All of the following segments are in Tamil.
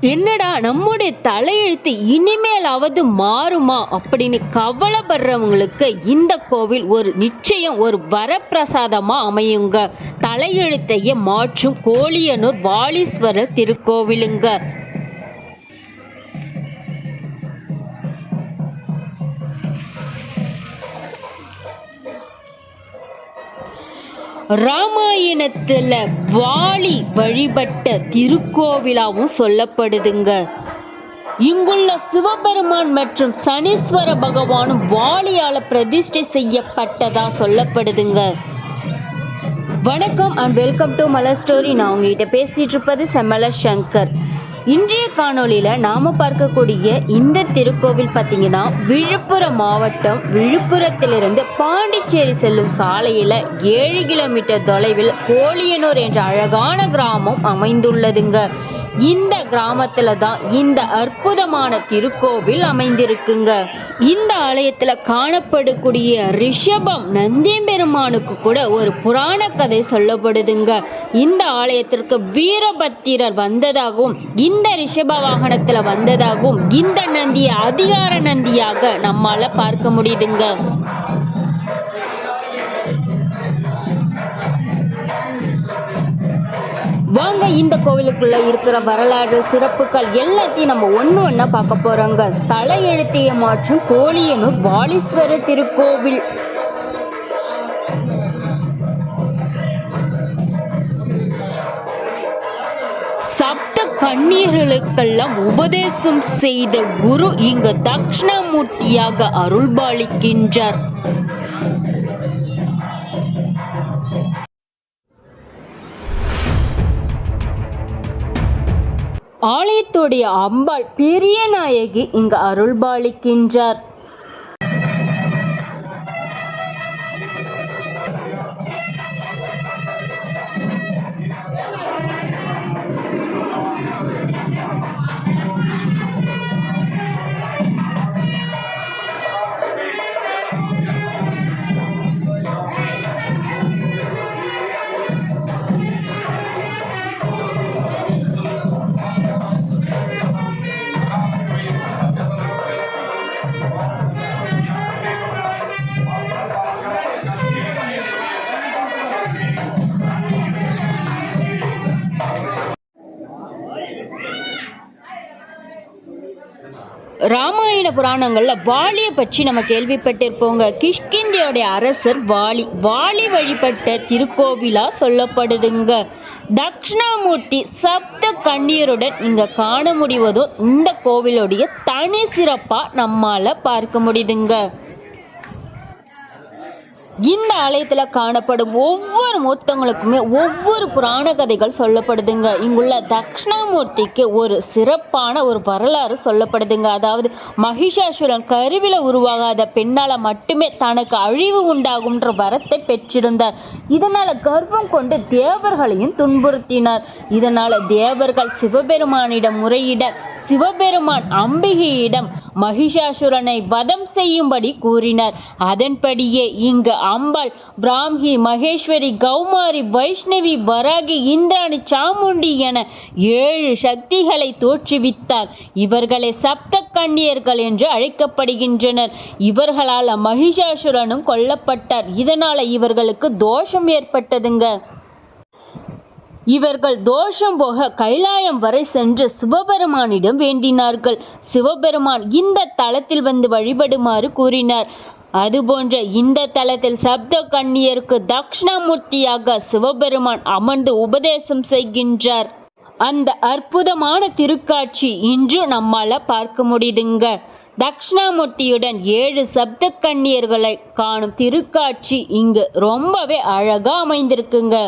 என்னடா நம்முடைய தலையெழுத்து இனிமேலாவது மாறுமா அப்படின்னு கவலைப்படுறவங்களுக்கு இந்த கோவில் ஒரு நிச்சயம் ஒரு வரப்பிரசாதமா அமையுங்க. தலையெழுத்தையே மாற்றும் கோழியனூர் வாலீஸ்வரர் திருக்கோவிலுங்க. ராமாயணத்துல வாலி வழிபட்ட திருக்கோவிலாவும் சொல்லப்படுதுங்க. இங்குள்ள சிவபெருமான் மற்றும் சனீஸ்வர பகவானும் வாலியால பிரதிஷ்டை செய்யப்பட்டதா சொல்லப்படுதுங்க. வணக்கம் and welcome to Malar story நான் உங்ககிட்ட பேசிட்டு இருப்பது செம்மல சங்கர். இன்றைய காணொளியில் நாம பார்க்கக்கூடிய இந்த திருக்கோவில் பார்த்தீங்கன்னா விழுப்புரம் மாவட்டம் விழுப்புரத்திலிருந்து பாண்டிச்சேரி செல்லும் சாலையில ஏழு கிலோமீட்டர் தொலைவில் கோழியனூர் என்ற அழகான கிராமம் அமைந்துள்ளதுங்க. இந்த கிராமத்துல தான் இந்த அற்புதமான திருக்கோவில் அமைந்திருக்குங்க. இந்த ஆலயத்துல காணப்படக்கூடிய ரிஷபம் நந்தியம்பெருமானுக்கு கூட ஒரு புராண கதை சொல்லப்படுதுங்க. இந்த ஆலயத்திற்கு வீரபத்திரர் வந்ததாகவும் இந்த ரிஷப வாகனத்துல வந்ததாகவும் இந்த நந்தியை அதிகார நந்தியாக நம்மால பார்க்க முடியுதுங்க. வாங்க இந்த கோவிலுக்குள்ள இருக்கிற வரலாறு சிறப்புகள் எல்லாத்தையும் நம்ம ஒன்று ஒன்றா பார்க்க போறோங்க. தலையெழுத்தையை மாற்றும் கோழியனூர் வாலீஸ்வரர் திருக்கோவில். சப்த கண்ணீர்களுக்கெல்லாம் உபதேசம் செய்த குரு இங்கு தக்ஷணமூர்த்தியாக அருள்பாலிக்கின்றார். ஆலயத்துடைய அம்பாள் பெரிய நாயகி இங்கு அருள்பாலிக்கின்றார். புராணங்கள்ல வாலியை பற்றி நம்ம கேள்விப்பட்டிருப்போங்க. கிஷ்கிந்தியோடைய அரசர் வாலி. வாலி வழிபட்ட திருக்கோவிலா சொல்லப்படுதுங்க. தக்ஷணாமூர்த்தி சப்த கண்ணீருடன் இங்க காண முடிவதோ இந்த கோவிலுடைய தனி சிறப்பா நம்மால பார்க்க முடியுதுங்க. இந்த ஆலயத்தில் காணப்படும் ஒவ்வொரு மூர்த்தங்களுக்குமே ஒவ்வொரு புராண கதைகள் சொல்லப்படுதுங்க. இங்குள்ள தக்ஷணாமூர்த்திக்கு ஒரு சிறப்பான ஒரு வரலாறு சொல்லப்படுதுங்க. அதாவது மகிஷாசுரன் கருவில உருவாகாத பெண்ணால மட்டுமே தனக்கு அழிவு உண்டாகும்ன்ற வரத்தை பெற்றிருந்தார். இதனால கர்வம் கொண்டு தேவர்களையும் துன்புறுத்தினார். இதனால தேவர்கள் சிவபெருமானிடம் முறையிட சிவபெருமான் அம்பிகையிடம் மகிஷாசுரனை வதம் செய்யும்படி கூறினார். அதன்படியே இங்கு அம்பாள் பிராம்ஹி மகேஸ்வரி கௌமாரி வைஷ்ணவி வராகி இந்திராணி சாமுண்டி என ஏழு சக்திகளை தோற்றுவித்தார். இவர்களை சப்த கண்ணியர்கள் என்று அழைக்கப்படுகின்றனர். இவர்களால் மகிஷாசுரனும் கொல்லப்பட்டார். இதனால இவர்களுக்கு தோஷம் ஏற்பட்டதுங்க. இவர்கள் தோஷம் போக கைலாயம் வரை சென்று சிவபெருமானிடம் வேண்டினார்கள். சிவபெருமான் இந்த தளத்தில் வந்து வழிபடுமாறு கூறினார். அதுபோன்ற இந்த தலத்தில் சப்த கண்ணியருக்கு தக்ஷணாமூர்த்தியாக சிவபெருமான் அமர்ந்து உபதேசம் செய்கின்றார். அந்த அற்புதமான திருக்காட்சி இன்று நம்மால பார்க்க முடியுதுங்க. தக்ஷணாமூர்த்தியுடன் ஏழு சப்த கண்ணியர்களை காணும் திருக்காட்சி இங்கு ரொம்பவே அழகா அமைந்திருக்குங்க.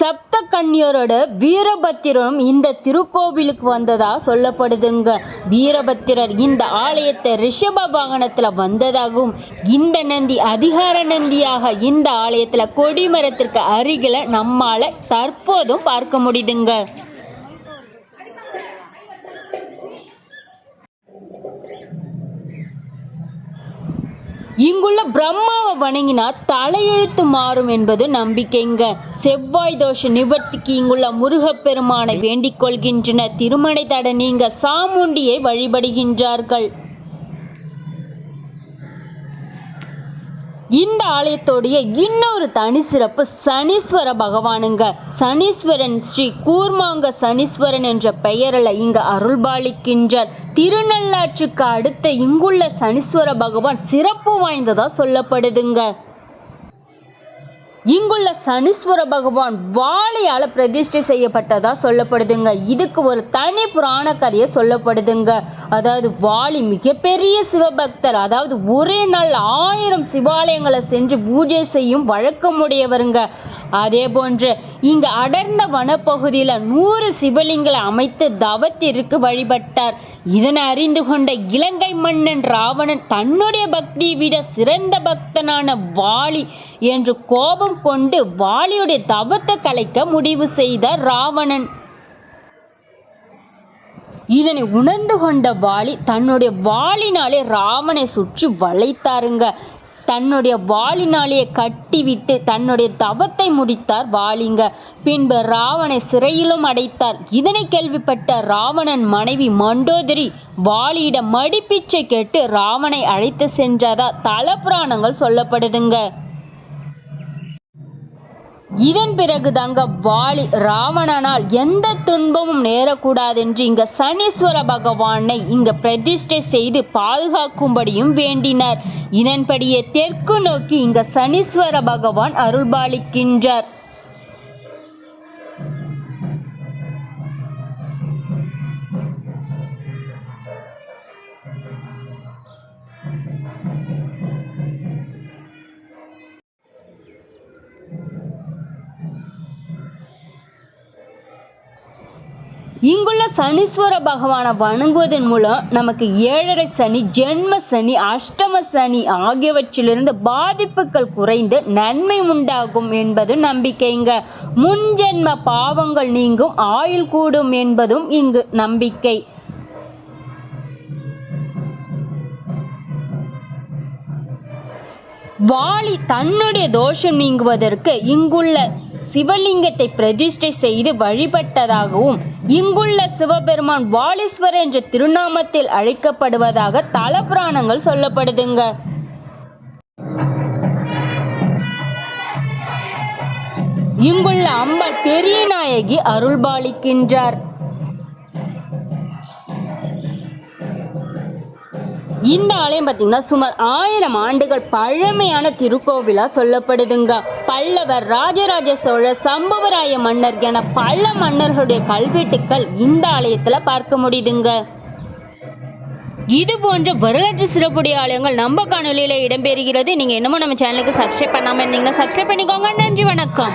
சப்த கன்னியரோட வீரபத்திரரும் இந்த திருக்கோவிலுக்கு வந்ததா சொல்லப்படுதுங்க. வீரபத்திரர் இந்த ஆலயத்தை ரிஷப வாகனத்துல வந்ததாகவும் இந்த நந்தி அதிகார நந்தியாக இந்த ஆலயத்துல கொடிமரத்திற்கு அருகில நம்மால தற்போதும் பார்க்க முடியுதுங்க. இங்குள்ள பிரம்மாவை வணங்கினா தலையெழுத்து மாறும் என்பது நம்பிக்கைங்க செவ்வாய் தோஷ நிவர்த்திக்கு இங்குள்ள முருகப்பெருமானை வேண்டிக் கொள்கின்றனர். திருமணை தட நீங்க சாமுண்டியை வழிபடுகின்றார்கள். இந்த ஆலயத்தோடைய இன்னொரு தனி சிறப்பு சனீஸ்வர பகவானுங்க. சனீஸ்வரன் ஸ்ரீ கூர்மாங்க சனீஸ்வரன் என்ற பெயரில் இங்கு அருள்பாலிக்கின்றார். திருநள்ளாற்றுக்கு அடுத்த இங்குள்ள சனீஸ்வர பகவான் சிறப்பு வாய்ந்ததா சொல்லப்படுதுங்க. இங்குள்ள சனீஸ்வர பகவான் வாழையால் பிரதிஷ்டை செய்யப்பட்டதா சொல்லப்படுதுங்க. இதுக்கு ஒரு தனி புராண கதையை சொல்லப்படுதுங்க. அதாவது வாலி மிகப்பெரிய சிவபக்தர் அதாவது ஒரே நாள் ஆயிரம் சிவாலயங்களை சென்று பூஜை செய்யும் வழக்கமுடையவருங்க. அதே போன்று இங்கு அடர்ந்த வனப்பகுதியில் நூறு சிவலிங்களை அமைத்து தவத்திற்கு வழிபட்டார். இதனை அறிந்து கொண்ட இலங்கை மன்னன் ராவணன் தன்னுடைய பக்தியை விட சிறந்த பக்தனான வாலி என்று கோபம் கொண்டு வாலியுடைய தவத்தை கலைக்க முடிவு செய்தார் ராவணன். இதனை உணர்ந்து கொண்ட வாலி தன்னுடைய வாளினாலே ராவனை சுற்றி வளைத்தாருங்க. தன்னுடைய வாளினாலேயே கட்டிவிட்டு தன்னுடைய தவத்தை முடித்தார் வாலிங்க. பின்பு ராவனை சிறையிலும் அடைத்தார். இதனை கேள்விப்பட்ட ராவணன் மனைவி மண்டோதரி வாலியிடம் மடிப்பிச்சை கேட்டு ராவனை அழைத்து சென்றதா தலப்புராணங்கள் சொல்லப்படுதுங்க. இதன் பிறகு தங்க வாலி ராவணனால் எந்த துன்பமும் நேரக்கூடாதென்று இங்க சனீஸ்வர பகவானை இங்க பிரதிஷ்டை செய்து பாதுகாக்கும்படியும் வேண்டினார். இதன்படியே தெற்கு நோக்கி இங்க சனீஸ்வர பகவான் அருள்பாலிக்கின்றார். இங்குள்ள சனீஸ்வர பகவானை வணங்குவதன் மூலம் நமக்கு ஏழரை சனி ஜென்ம சனி அஷ்டம சனி ஆகியவற்றிலிருந்து பாதிப்புகள் குறைந்து நன்மை உண்டாகும் என்பது நம்பிக்கைங்க. முன்ஜென்ம பாவங்கள் நீங்கும் ஆயுள் கூடும் என்பதும் இங்கு நம்பிக்கை. வாலி தன்னுடைய தோஷம் நீங்குவதற்கு இங்குள்ள சிவலிங்கத்தை பிரதிஷ்டை செய்து வழிபட்டதாகவும் இங்குள்ள சிவபெருமான் வாலீஸ்வரர் என்ற திருநாமத்தில் அழைக்கப்படுவதாக தல புராணங்கள் சொல்லப்படுதுங்க. இங்குள்ள அம்பாள் பெரிய நாயகி அருள்பாலிக்கின்றார். இந்த ஆலயம் பார்த்தீங்கன்னா சுமார் ஆயிரம் ஆண்டுகள் பழமையான திருக்கோவிலா சொல்லப்படுதுங்க. பல்லவர் ராஜராஜ சோழர் சம்பவராய மன்னர் என பல மன்னர்களுடைய கல்வெட்டுக்கள் இந்த ஆலயத்துல பார்க்க முடியுதுங்க. இது போன்ற வரலாற்று சிறப்புடைய ஆலயங்கள் நம்ம காணொலியில் இடம்பெறுகிறது. நீங்கள் என்னமோ நம்ம சேனலுக்கு சப்ஸ்கிரைப் பண்ணாமல் இருந்தீங்கன்னா சப்ஸ்கிரைப் பண்ணிக்கோங்க. நன்றி வணக்கம்.